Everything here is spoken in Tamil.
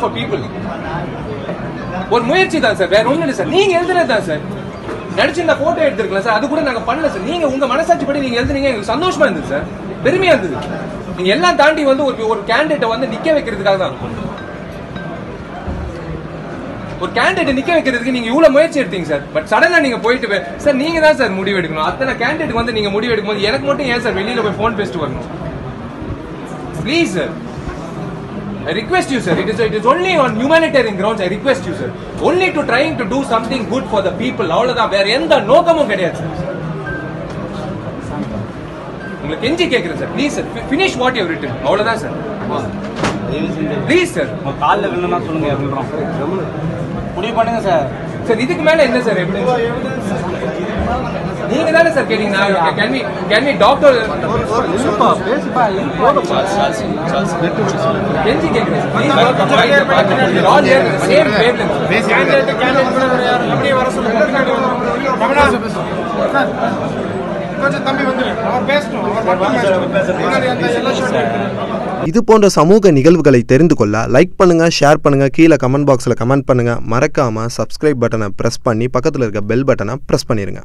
ஃபார் பீப்புள் ஒரு முயற்சி தான் சார் வேற ஒன்றும் இல்லை சார் நீங்க எழுதுனது தான் சார் நடிச்சிருந்த போட்டோ எடுத்துருக்கலாம் சார் அது கூட நாங்க பண்ணல சார் நீங்க உங்க மனசாட்சி படி நீங்க எழுதுனீங்க எங்களுக்கு சந்தோஷமா இருந்தது சார் பெருமையா இருந்தது. நீங்க எல்லாம் தாண்டி வந்து ஒரு ஒரு கேண்டிடேட்டை வந்து நிக்க வைக்கிறதுக்காக தான். ஒரு கேண்டிடேட் நிக்க வைக்கிறதுக்கு நீங்க இவ்வளவு முயற்சி எடுத்தீங்க சார் பட் சடனா நீங்க போயிட்டு சார் நீங்க தான் சார் முடிவு எடுக்கணும். அத்தனை கேண்டிடேட் வந்து நீங்க முடிவு எடுக்கும்போது எனக்கு மட்டும் ஏன் சார் வெளியில போய் போன் பேசிட்டு வரணும்? Please sir I request you, sir. It is it is only on humanitarian grounds. I request you, sir. Only to trying to do something good for the people. அவ்வளவுதான். வேற எந்த நோக்கமும் கிடையாது சார் உங்களுக்கு கெஞ்சி கேட்கிறேன் sir please sir finish what you written அவ்வளவுதான் சார் ப்ளீஸ் சார் காலில் விழுந்தா சொல்லுங்க சொல்றோம் முடிவு பண்ணுங்க சார் சார் இதுக்கு மேல என்ன சார் எவிடன்ஸ் நீங்க தானே சார் கேட்டீங்க நான் can me can me doctor கெஞ்சி கேட்கிறேன் sir all here same wavelength கொஞ்சம் தம்பி வந்துரு. அவர் பேசட்டும். அவர் மட்டும் பேசட்டும். முன்னாடி அந்த எல்லோ ஷர்ட் இது போன்ற சமூக நிகழ்வுகளை தெரிந்து கொள்ள லைக் பண்ணுங்க ஷேர் பண்ணுங்க கீழே கமெண்ட் பாக்ஸில் கமெண்ட் பண்ணுங்க. மறக்காம சப்ஸ்கிரைப் பட்டனை ப்ரெஸ் பண்ணி பக்கத்தில் இருக்க பெல் பட்டனை ப்ரெஸ் பண்ணிருங்க.